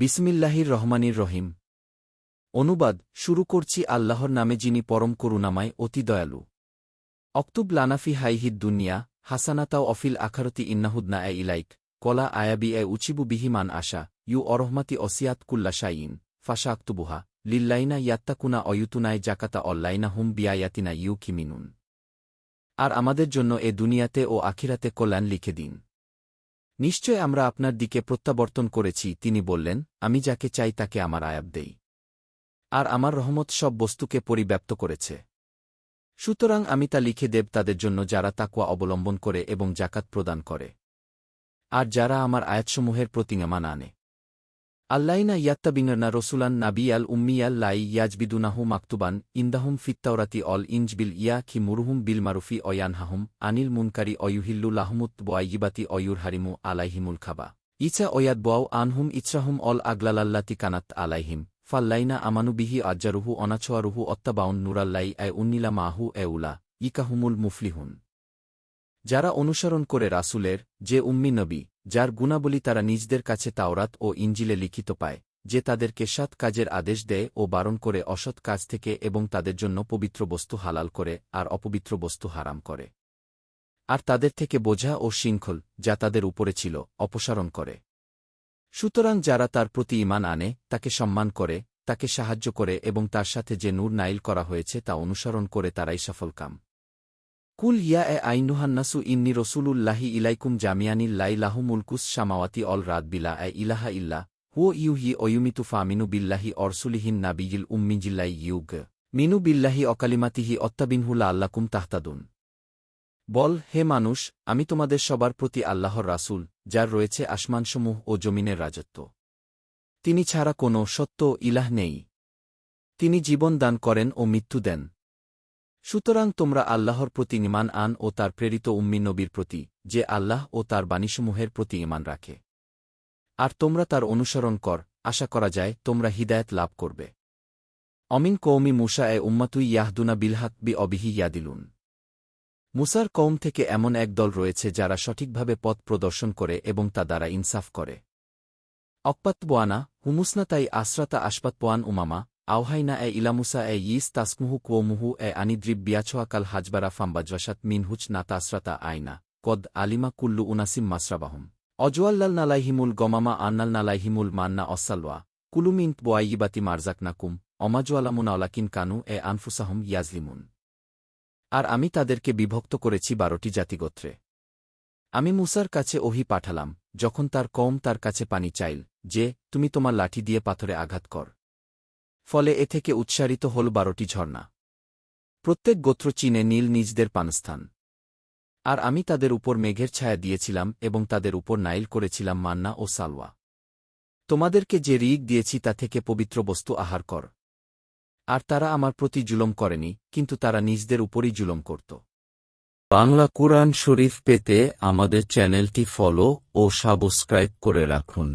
বিসমিল্লাহির রহমানির রহিম। অনুবাদ, শুরু করছি আল্লাহর নামে যিনি পরম করুণাময়, অতি দয়ালু। অক্তুব লানাফি হাইহিদ দুনিয়া, হাসানাতাও অফিল আখারতি ইন্নাহুদনা এ ইলাইক, কলা আয়াবি এ উচিবু বিহিমান আশা, ইউ অরহমাতি অসিয়াত কুল্লা শাইন ফাশা আক্তুবুহা, লিল্লাইনা ইয়াত্তাকুনা অয়ুতুনায় জাকাতা অল্লাইনা হুম বিয়ায়াতিনা ইউ কিমিনুন আর আমাদের জন্য এ দুনিয়াতে ও আখিরাতে কল্যাণ লিখে দিন। নিশ্চয় আমরা আপনার দিকে প্রত্যাবর্তন করেছি, তিনি বললেন, আমি যাকে চাই তাকে আমার আয়াব দেই। আর আমার রহমত সব বস্তুকে পরিব্যাপ্ত করেছে। সুতরাং আমি তা লিখে দেব তাদের জন্য যারা তাকুয়া অবলম্বন করে এবং জাকাত প্রদান করে। আর যারা আমার আয়াতসমূহের প্রতিঙামান আনে। আল্লাইনা ইয়াত্তাবিঙ্গনা রসুলান নাবিয়াল উম্মিয়াল লাই ইয়াজবিদুনাহু মাকতুবান, ইন্দাহুম ফিত্তাওরাতি অল ইঞ্জবিল ইয়া খি মুরুহুম বিল মারুফি অয়ানহাহুম, আনিল মুনকারি অয়ুহিল্লু লাহমুত বয়াইগিবাতি অয়ুর হারিমু আলাইহিমুল খাবা। ইচা অয়াদ বয়াও আনহুম ইচ্ছাহুম অল আগলালাল্লাতি কানাত আলাইহিম, ফাল্লাইনা আমানু বিহি আজ্জারুহু অনাছোয়ারুহু অত্তাবাউন নুরাল্লাই এ উন্নিলা মাহু এ উলা, ইকাহুমুল মুফলিহুন। যারা অনুসরণ করে রাসুলের, যে উম্মি নবী যার গুণাবলী তারা নিজদের কাছে তাওরাত ও ইঞ্জিলে লিখিত পায়, যে তাদেরকে সৎ কাজের আদেশ দেয় ও বারণ করে অসৎ কাজ থেকে এবং তাদের জন্য পবিত্র বস্তু হালাল করে আর অপবিত্র বস্তু হারাম করে। আর তাদের থেকে বোঝা ও শৃঙ্খল, যা তাদের উপরে ছিল, অপসারণ করে। সুতরাং যারা তার প্রতি ইমান আনে, তাকে সম্মান করে, তাকে সাহায্য করে এবং তার সাথে যে নূর নাইল করা হয়েছে তা অনুসরণ করে তারাই সফলকাম। কুল ইয়া এ আইনুহান্নাসু ইন্নি রসুলুল্লাহি ইলাইকুম জামিয়ানিল লাই লাহু মুলকুস শামাওয়াতি অল রাত বিলা এ ইলাহা ইল্লা হুও ইউহি অয়ুমিতু ফামিনু বিল্লাহি অরসুলিহিন নাবিগিল উম্মিজিল্লাই ইউগ, মিনু বিল্লাহি অকালিমাতিহি অত্তাবিনহুলা আল্লাকুম তাহতাদুন। বল, হে মানুষ, আমি তোমাদের সবার প্রতি আল্লাহর রাসূল, যার রয়েছে আসমানসমূহ ও জমিনের রাজত্ব। তিনি ছাড়া কোনো সত্য ইলাহ নেই। তিনি জীবন দান করেন ও মৃত্যু দেন। সুতরাং তোমরা আল্লাহর প্রতি ইমান আন ও তার প্রেরিত উম্মি নবীর প্রতি, যে আল্লাহ ও তার বাণীসমূহের প্রতি ইমান রাখে। আর তোমরা তার অনুসরণ কর, আশা করা যায় তোমরা হিদায়ত লাভ করবে। অমিন কৌমি মুসা এ উম্মাতুই ইয়াহদুনা বিলহাক বি অবিহি ইয়াদিলুন। মুসার কৌম থেকে এমন এক দল রয়েছে যারা সঠিকভাবে পথ প্রদর্শন করে এবং তা দ্বারা ইনসাফ করে। অকপাতবোয়ানা, হুমুসনা তাই আশ্রাতা আশপাতপোয়ান উমামা আওহাইনা এ ইলামুসা এ ইস তাসমুহু কুয়োমুহু এ আনিদ্রিব বিয়াছোয়াকাল হাজবারা ফাম্বাজওয়াসাত মিনহুচ না তাসরাতা আয়না কদ আলিমা কুল্লু উনাসিম মাসরাবাহম অজওয়াল্লাল নালাইহিমুল গমামা আন্নাল নালাইহিমুল মান্না অসালওয়া কুলুমিন্ত বোয়াইগিবাতি মারজাকনাকুম অমাজওয়ালামুনাওলাকিন কানু এ আনফুসাহম ইয়াজলিমুন আর আমি তাদেরকে বিভক্ত করেছি বারোটি জাতিগোত্রে আমি মুসার কাছে ওহি পাঠালাম, যখন তার কম তার কাছে পানি চাইল, যে, তুমি তোমার লাঠি দিয়ে পাথরে আঘাত কর। ফলে এ থেকে উৎসারিত হল বারোটি ঝর্ণা। প্রত্যেক গোত্র চীনে নীল নিজদের পানস্থান। আর আমি তাদের উপর মেঘের ছায়া দিয়েছিলাম এবং তাদের উপর নাইল করেছিলাম মান্না ও সালওয়া। তোমাদেরকে যে রিগ দিয়েছি তা থেকে পবিত্র বস্তু আহার কর। আর তারা আমার প্রতি জুলম করেনি, কিন্তু তারা নিজদের উপরই জুলম করত। বাংলা কুরআন শরীফ পেতে আমাদের চ্যানেলটি ফলো ও সাবস্ক্রাইব করে রাখুন।